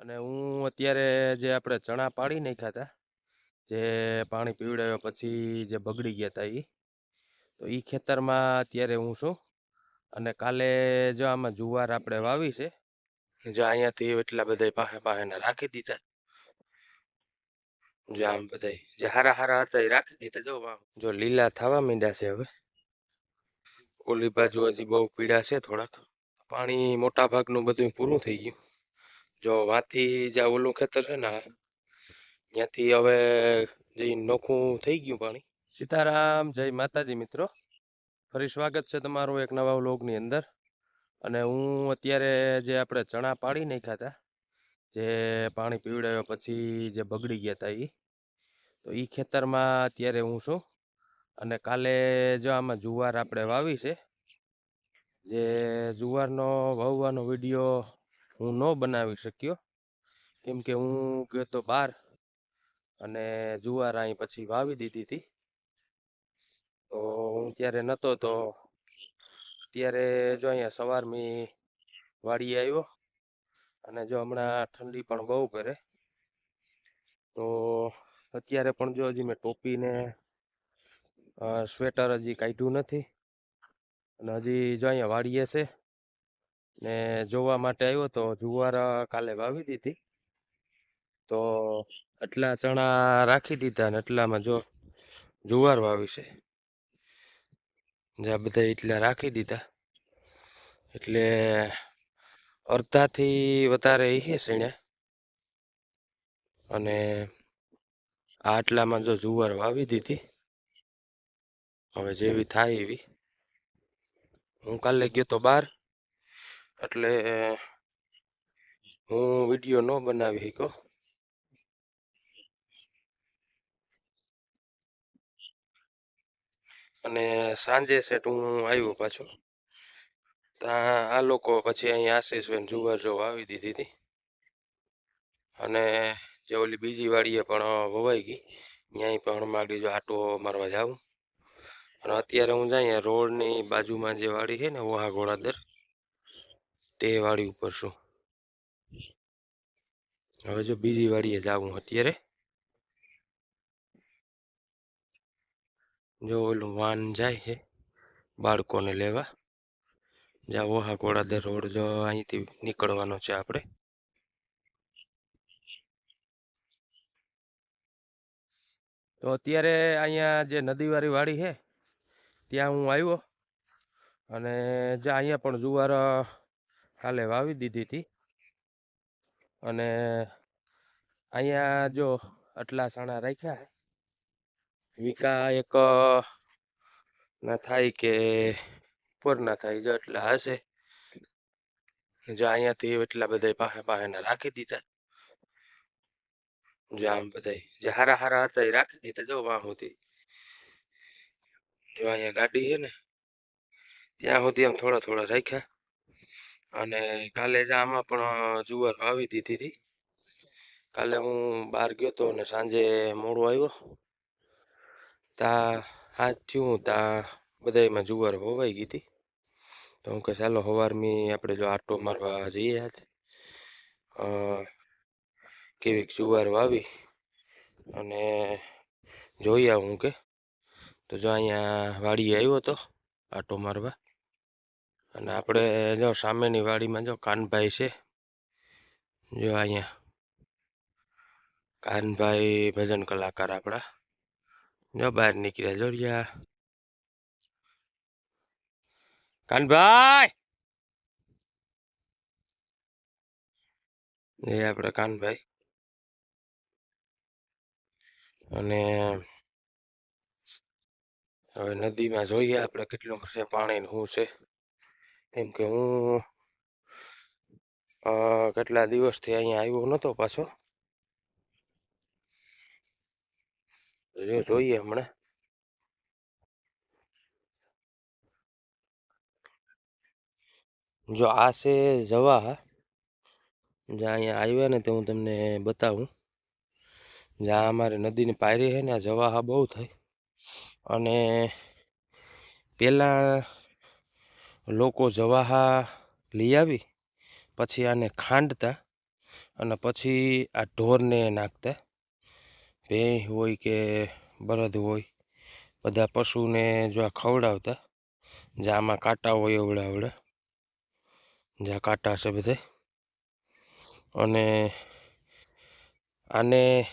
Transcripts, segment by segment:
અને હું અત્યારે જે આપણે ચણા પાડી નાખ્યા હતા જે પાણી પીવડાવ્યા પછી જે બગડી ગયા હતા એ તો એ ખેતરમાં અત્યારે હું છું. અને કાલે જો આમાં જુવાર આપણે વાવી છે, જો અહીંયાથી એટલા બધા પાસે પાસે રાખી દીધા. જો આમ બધા જે હારા હારા હતા એ રાખી દીધા. જો જો લીલા થવા માંડ્યા છે હવે. ઓલી બાજુ હજી બહુ પીડા છે થોડાક. પાણી મોટા ભાગનું બધું પૂરું થઈ ગયું. જો વાથી જે ઓલું ખેતર છે ને, ત્યાંથી હવે જે નોખું થઈ ગયું પાણી. સીતારામ, જય માતાજી મિત્રો. ફરી સ્વાગત છે તમારું એક નવા વ્લોગની અંદર. અને હું અત્યારે જે આપણે ચણા પાડી નાખ્યા હતા, જે પાણી પીવડાવ્યા પછી જે બગડી ગયા હતા એ તો એ ખેતરમાં અત્યારે હું છું. અને કાલે જો આમાં જુવાર આપણે વાવી છે, જે જુવારનો વાવવાનો વીડિયો હું ન બનાવી શક્યો. કેમ કે હું ગયો તો બહાર અને જુવાર અહીં પછી વાવી દીધી હતી તો હું ત્યારે નહોતો તો ત્યારે જો અહીંયા સવાર મેં વાડી આવ્યો અને જો હમણાં ઠંડી પણ બહુ કરે તો અત્યારે પણ જો હજી મેં ટોપીને સ્વેટર હજી કાઢ્યું નથી. અને હજી જો અહીંયા વાડીએ છે ને જોવા માટે આવ્યો તો જુવાર કાલે વાવી દીધી. તો આટલા ચણા રાખી દીધા ને એટલામાં જો જુવાર વાવી છે જે બધા એટલા રાખી દીધા. એટલે અડધાથી વધારે એ છે અને આટલામાં જો જુવાર વાવી દીધી. હવે જેવી થાય એવી. હું કાલે ગયો તો બહાર એટલે, હું વીડિયો ન બનાવી શક્યો. અને સાંજે સેટ હું આવ્યો પાછો. ત્યાં આ લોકો પછી અહીંયા આશીષબેન જુવાર જો આવી દીધી હતી. અને જે ઓલી બીજી વાડીએ પણ વવાઈ ગઈ. ત્યાંય પણ મારી જો આટો મારવા જાઉં. અને અત્યારે હું જાય રોડની બાજુમાં જે વાડી છે ને ઓહા ઘોડાદર તે વાડી ઉપર છું. હવે જો બીજી વાડીએ જાવું અત્યારે. જો ઓલું વાન જાય છે, બાળકોને લેવા. જ્યાં ઓહા ઘોડાદર રોડ જો અહીંથી નીકળવાનો છે આપણે. તો અત્યારે અહીંયા જે નદીવાળી વાડી છે, ત્યાં હું આવ્યો. અને જ્યાં અહીંયા પણ જુવાર કાલે વાવી દીધી હતી અને અહીંયા જો આટલા સાણા રાખ્યા વિકા એક ના થાય કે ઉપર ના થાય, જો એટલા હશે. જો અહીંયાથી એટલા બધા પાસે પાસે રાખી દીધા. જો આમ બધા જે હારા હારા હતા એ રાખી દીધા જો વાહ સુધી જો અહીંયા ગાડી છે ને, ત્યાં સુધી આમ થોડા થોડા રાખ્યા. અને કાલે જ આમાં પણ જુવાર વાવી દીધી હતી કાલે હું બહાર ગયો તો અને સાંજે મોડું આવ્યો. તા હાથ થયું તા, બધાયમાં જુવાર હોવાઈ ગઈ હતી તો હું કે ચાલો સવારની આપણે જો આટો મારવા જઈએ આજ. કેવીક જુવાર વાવી અને જોઈ આવું કે. તો જો અહીંયા વાડીએ આવ્યો હતો આટો મારવા. અને આપણે જો સામેની વાડીમાં જો કાનભાઈ છે, જો અહીંયા. કાનભાઈ ભજન કલાકાર આપણા. જો બહાર નીકળ્યા જોડિયા કાનભાઈ! એ આપણે કાનભાઈ. અને હવે નદીમાં જોઈએ આપણે કેટલું છે પાણી શું છે. કેમ કે હું કેટલા દિવસથી અહીંયા આવ્યો નહોતો પાછો. જોઈએ હમણાં. જો આ છે જવાહા જ્યાં અહીંયા આવ્યા ને તે હું તમને બતાવું. જ્યાં અમારે નદીની પાયરી છે ને આ જવાહા બહુ થાય અને પહેલાં લોકો જવાહા લઈ આવી, પછી આને ખાંડતા અને પછી આ ઢોરને નાખતા. ભેંસ હોય કે બળદ હોય, બધા પશુને જો આ ખવડાવતા જ્યાં આમાં કાંટા હોય એવડા એવડા જ્યાં કાંટા છે બધે. અને આને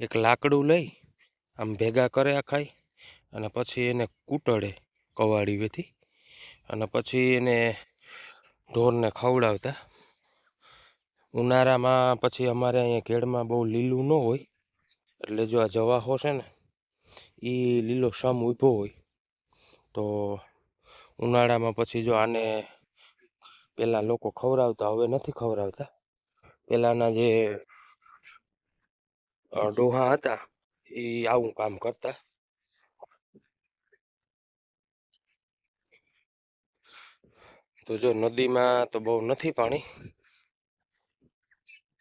એક લાકડું લઈ આમ ભેગા કરે આખાય અને પછી એને કૂટળે કવાડીવેથી અને પછી એને ઢોરને ખવડાવતા. ઉનાળામાં પછી અમારે અહીંયા કેળમાં બહુ લીલું ન હોય, એટલે જો આ જવાહો છે ને એ લીલો સમ ઊભો હોય, તો ઉનાળામાં પછી જો આને પહેલાં લોકો ખવડાવતા, હવે નથી ખવડાવતા. પહેલાંના જે ડોહા હતા એ આવું કામ કરતા. તો જો નદીમાં તો બહુ નથી પાણી.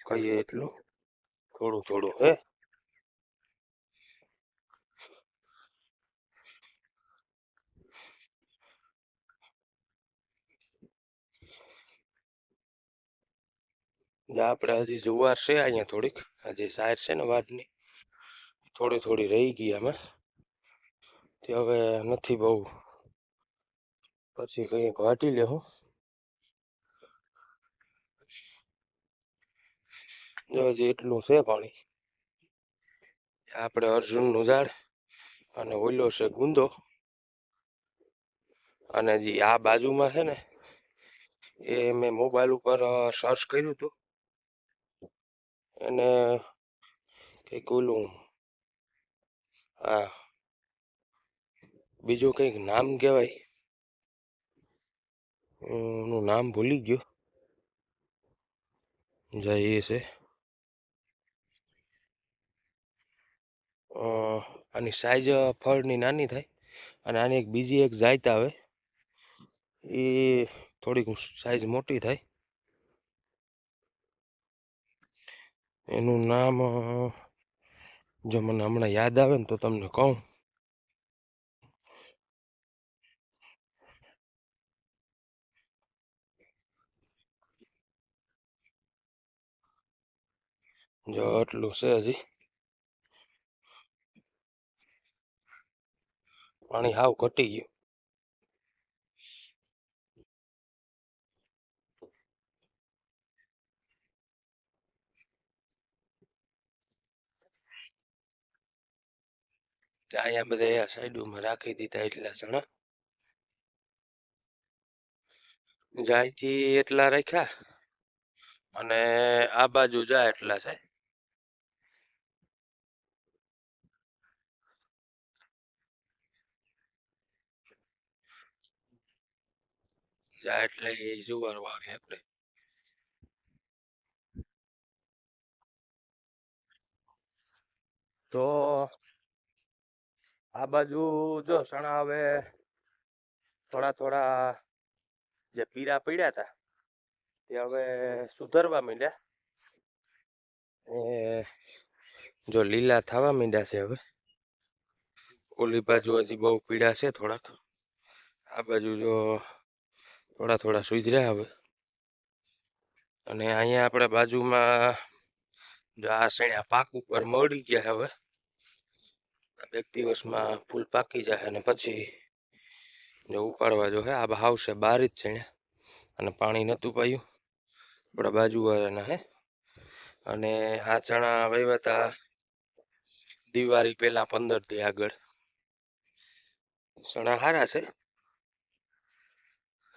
કહીએ એટલું થોડું થોડું હે? આપણે હજી જુવાર છે અહીંયા થોડીક. હજી સાઈડ છે ને વાડની. થોડી થોડી રહી ગઈ આમાં. તે હવે નથી બહુ પછી કંઈક વાટી લેવું હું. હજી એટલું છે પાણી. આપણે અર્જુનનું ઝાડ અને ઓલો છે ગુંદો. અને જે આ બાજુમાં છે ને, એ મેં મોબાઈલ ઉપર સર્ચ કર્યું હતું. એને કંઈક ઓલું હા બીજું કંઈક નામ કહેવાય. એનું નામ ભૂલી ગયો. જઈએ છે. આની સાઈઝ ફળની નાની થાય અને આની એક બીજી એક જાત આવે. એ થોડીક સાઈઝ મોટી થાય. એનું નામ, જો મને હમણાં યાદ આવે ને તો તમને કહું. જો આટલું છે હજી પાણી હાવ ઘટી ગયું અહીંયા બધા આ સાઈડોમાં રાખી દીધા એટલા જણા જાય થી એટલા રાખ્યા અને આ બાજુ જાય એટલા છે એટલે એ જુવાર વાવે આપણે તો આ બાજુ જો સણા હવે થોડા થોડા જે પીરા પડ્યા હતા તે હવે સુધરવા માંડ્યા. જો લીલા થવા માંડ્યા છે હવે. ઓલી બાજુ હજી બહુ પીડા છે થોડાક. આ બાજુ જો થોડા થોડા સુધર્યા હવે. અને અહીંયા આપણે બાજુમાં જો આ શેણ્યા પાક ઉપર મળી ગયા હવે. એક દિવસમાં ફૂલ પાકી જાય અને પછી જો ઉપાડવા જો હે, આ ભાવ બાર જ છે અને પાણી નહોતું પાયું. આપણા બાજુવાળાના હે. અને આ ચણા વાવ્યા હતા દિવાળી પહેલાં પંદર દી આગળ. ચણા સારા છે.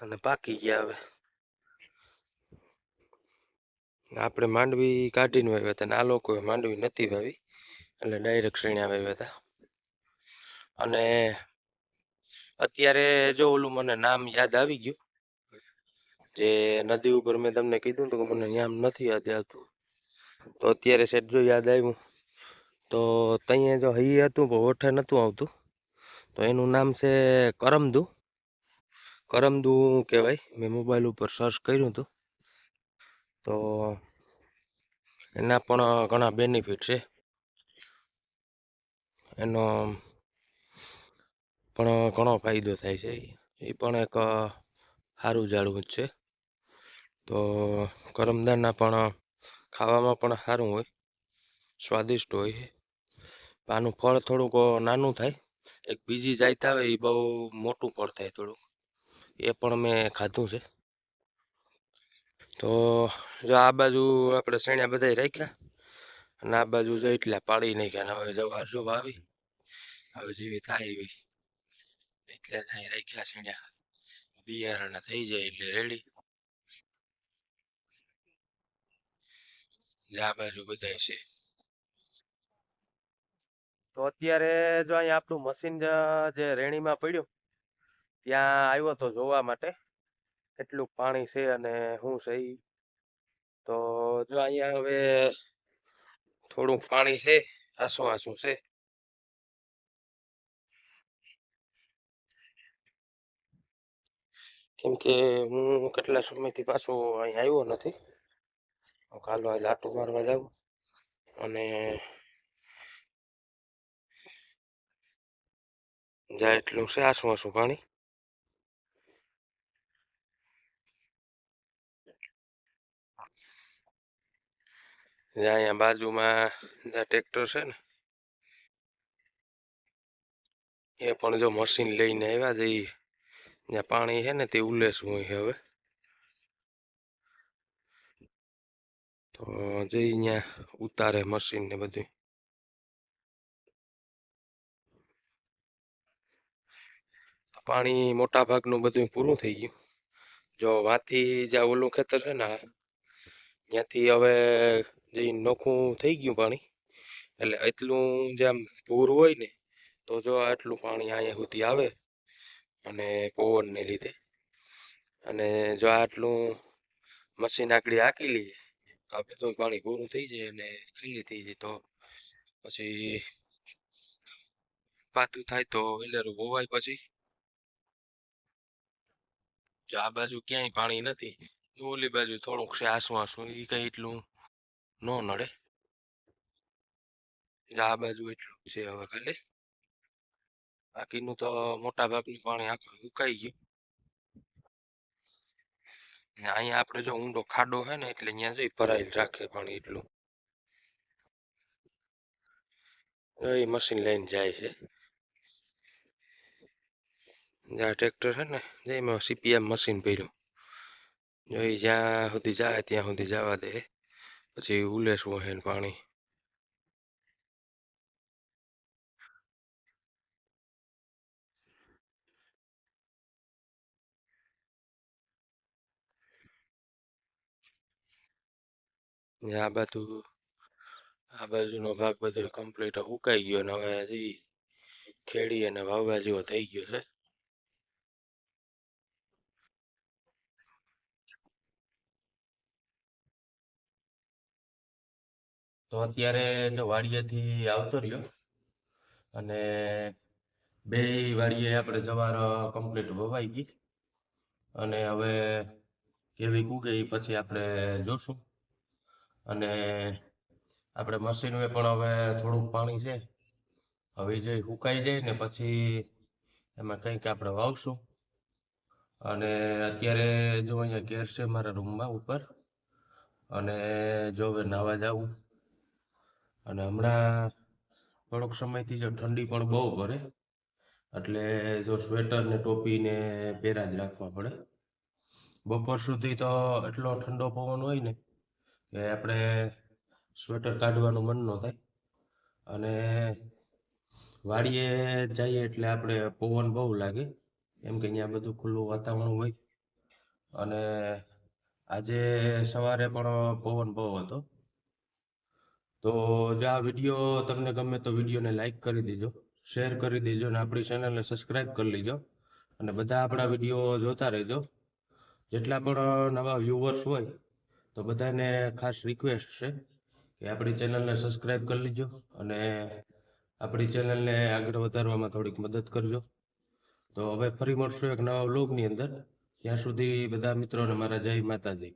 અને પાકી ગયા હવે. આપણે માંડવી કાઢીને વાવ્યા હતા અને આ લોકોએ માંડવી નથી વાવી, એટલે ડાયરેક્ટ શ્રેણ્યા વાવ્યા હતા. અને અત્યારે જો ઓલું મને નામ યાદ આવી ગયું, જે નદી ઉપર મેં તમને કીધું તો મને નામ નથી યાદ આવતું. તો અત્યારે સેટ જો યાદ આવ્યું, તો ત્યાં જો હૈયે હતું પણ ઓઠે નહોતું આવતું, તો એનું નામ છે કરમદુ. કરમદુ કહેવાય, મેં મોબાઈલ ઉપર સર્ચ કર્યું હતું. તો એના પણ ઘણા બેનિફિટ છે. એનો પણ ઘણો ફાયદો થાય છે. એ પણ એક સારું ઝાડવું જ છે. તો કરમદાના પણ ખાવામાં પણ સારું હોય, સ્વાદિષ્ટ હોય આનું ફળ થોડુંક નાનું થાય, એક બીજી જાત આવે, એ બહુ મોટું ફળ થાય થોડુંક. એ પણ મેં ખાધું છે. તો જો આ બાજુ આપણે શેણ્યા બધા રાખ્યા અને આ બાજુ જો એટલા પાડી નાખ્યા ને હવે જવા જો વાવી હવે જેવી થાય એવી. એટલે અહીં રાખ્યા શેણ્યા બિયારણ થઈ જાય એટલે રેડી આ બાજુ બધા છે. તો અત્યારે જો અહીંયા આપણું મશીન જે રેણીમાં પડ્યું ત્યાં આવ્યો હતો જોવા માટે, કેટલું પાણી છે અને શું છે એ તો જો અહીંયા હવે થોડુંક પાણી છે આસું આસું છે. કેમ કે હું કેટલા સમયથી પાછો અહીં આવ્યો નથી. કાલો આટો મારવા જાઉં અને જાય એટલું છે આસું આસુ પાણી. અહીંયા બાજુમાં ટ્રેક્ટર છે ને, એ પણ જો મશીન લઈને આવ્યા જઈ જ્યાં પાણી છે ને તે ઉલ્લેસું હોય હવે. તો જઈ અહીંયા ઉતારે મશીન ને બધું પાણી મોટા ભાગનું બધું પૂરું થઈ ગયું. જો વાથી જ્યાં ઓલું ખેતર છે ને ત્યાંથી હવે જે નોખું થઈ ગયું પાણી, એટલે એટલું જેમ પૂર હોય ને, તો જો આટલું પાણી અહીંયા સુધી આવે અને પવનને લીધે, અને જો આટલું મશીન આકડી હાકી લઈએ, તો આ બધું પાણી પૂરું થઈ જાય અને ખાલી થઈ જાય, તો પછી પાતું થાય તો એલેરું હોવાય પછી. જો આ બાજુ ક્યાંય પાણી નથી ઓલી બાજુ થોડુંક છે આસું આસું એ કઈ એટલું ન નડે. આ બાજુ એટલું છે હવે ખાલી. બાકીનું તો મોટા ભાગનું પાણી આખું ઉકાઈ ગયું. અહીંયા આપણે જો ઊંડો ખાડો છે ને એટલે અહીંયા જોઈ ભરાયેલ રાખે પાણી એટલું. એ મશીન લઈને જાય છે. જ્યાં ટ્રેક્ટર છે ને જેમાં સીપીએમ મશીન ભર્યું. એ જ્યાં સુધી જાય ત્યાં સુધી જવા દે પછી ઉલેસવું હે ને પાણી ને આ બાજુ આ બાજુનો ભાગ બધો કમ્પ્લીટ ઉકાઈ ગયો ને હવે હજી ખેડી અને વાવવા જેવો થઈ ગયો છે તો અત્યારે જો વાડીએથી આવતો રહ્યો અને બે વાડીએ આપણે જવાર કમ્પ્લીટ વવાઈ ગઈ. અને હવે કેવી કૂગે પછી આપણે જોશું. અને આપણે મશીનને પણ હવે થોડુંક પાણી છે. હવે જે સુકાઈ જાય ને પછી એમાં કંઈક આપણે વાવશું. અને અત્યારે જો અહીંયા ઘેર છે મારા રૂમમાં ઉપર. અને જો હવે નાવા જાવું. અને હમણાં થોડોક સમયથી ઠંડી પણ બહુ પડે. એટલે જો સ્વેટર ને ટોપી ને પહેરા જ રાખવા પડે. બપોર સુધી તો એટલો ઠંડો પવન હોય ને કે આપણે સ્વેટર કાઢવાનું મન ન થાય. અને વાડીએ જઈએ એટલે આપણે પવન બહુ લાગે. એમ કે અહીંયા બધું ખુલ્લું વાતાવરણ હોય. અને આજે સવારે પણ પવન બહુ હતો. તો જો આ વીડિયો તમને ગમે તો વિડીયોને લાઈક કરી દેજો શેર કરી દેજો અને આપણી ચેનલને સબસ્ક્રાઈબ કરી લેજો. અને બધા આપણા વીડિયો જોતા રહેજો. જેટલા પણ નવા વ્યૂવર્સ હોય, તો બધાને ખાસ રિક્વેસ્ટ છે કે આપણી ચેનલને સબસ્ક્રાઈબ કરી લેજો અને આપણી ચેનલને આગળ વધારવામાં થોડીક મદદ કરજો. તો હવે ફરી મળશું એક નવા વ્લોગની અંદર. ત્યાં સુધી બધા મિત્રોને મારા જય માતાજી.